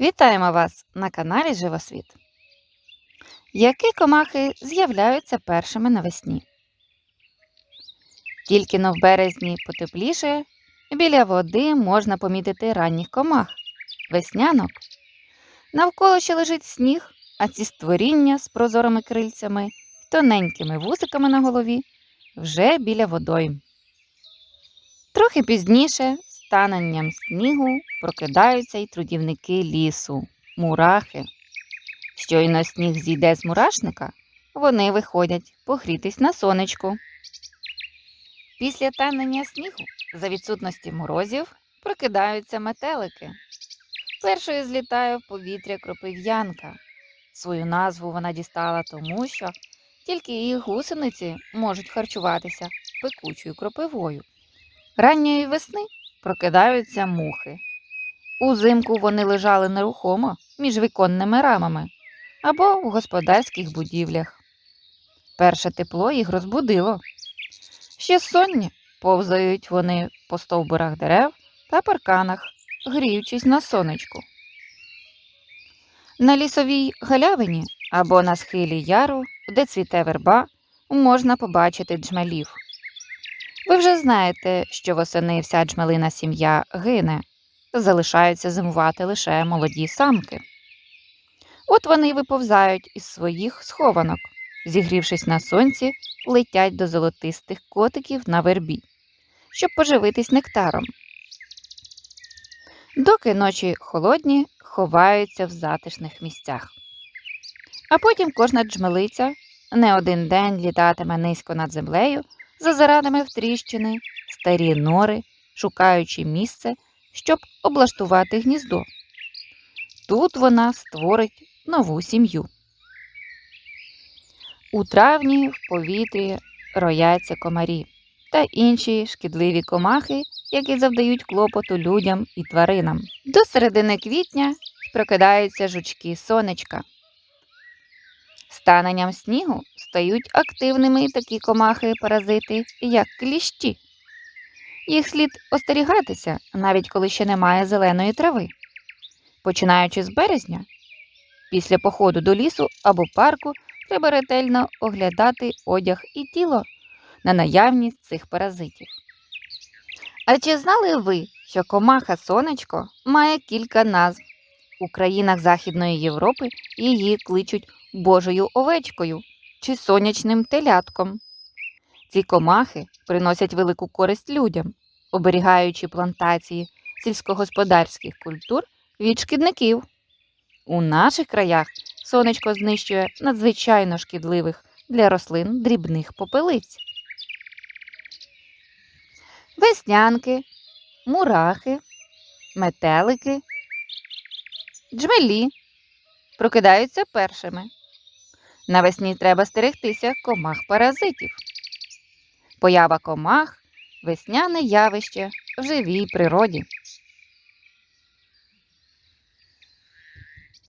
Вітаємо вас на каналі Живосвіт. Які комахи з'являються першими навесні? Тільки но в березні потепліше, біля води можна помітити ранніх комах, веснянок. Навколо ще лежить сніг, а ці створіння з прозорими крильцями тоненькими вусиками на голові вже біля водойм. Трохи пізніше, таненням снігу, прокидаються й трудівники лісу, мурахи. Щойно сніг зійде з мурашника, вони виходять погрітись на сонечку. Після танення снігу, за відсутності морозів, прокидаються метелики. Першою злітає в повітря кропив'янка. Свою назву вона дістала тому, що тільки її гусениці можуть харчуватися пекучою кропивою. Ранньої весни прокидаються мухи. Узимку вони лежали нерухомо між віконними рамами або в господарських будівлях. Перше тепло їх розбудило. Ще сонні повзають вони по стовбурах дерев та парканах, гріючись на сонечку. На лісовій галявині або на схилі яру, де цвіте верба, можна побачити джмелів. Вже знаєте, що восени вся джмелина сім'я гине, залишаються зимувати лише молоді самки. От вони й виповзають із своїх схованок, зігрівшись на сонці, летять до золотистих котиків на вербі, щоб поживитись нектаром. Доки ночі холодні, ховаються в затишних місцях. А потім кожна джмелиця не один день літатиме низько над землею, зазиратиме в тріщини, старі нори, шукаючи місце, щоб облаштувати гніздо. Тут вона створить нову сім'ю. У травні в повітрі рояться комарі та інші шкідливі комахи, які завдають клопоту людям і тваринам. До середини квітня прокидаються жучки сонечка. Станенням снігу стають активними такі комахи-паразити, як кліщі. Їх слід остерігатися, навіть коли ще немає зеленої трави. Починаючи з березня, після походу до лісу або парку треба ретельно оглядати одяг і тіло на наявність цих паразитів. А чи знали ви, що комаха сонечко має кілька назв? У країнах Західної Європи її кличуть Божою овечкою чи сонячним телятком. Ці комахи приносять велику користь людям, оберігаючи плантації сільськогосподарських культур від шкідників. У наших краях сонечко знищує надзвичайно шкідливих для рослин дрібних попелиць. Веснянки, мурахи, метелики, джмелі прокидаються першими. Навесні треба стерегтися комах паразитів. Поява комах весняне явище в живій природі.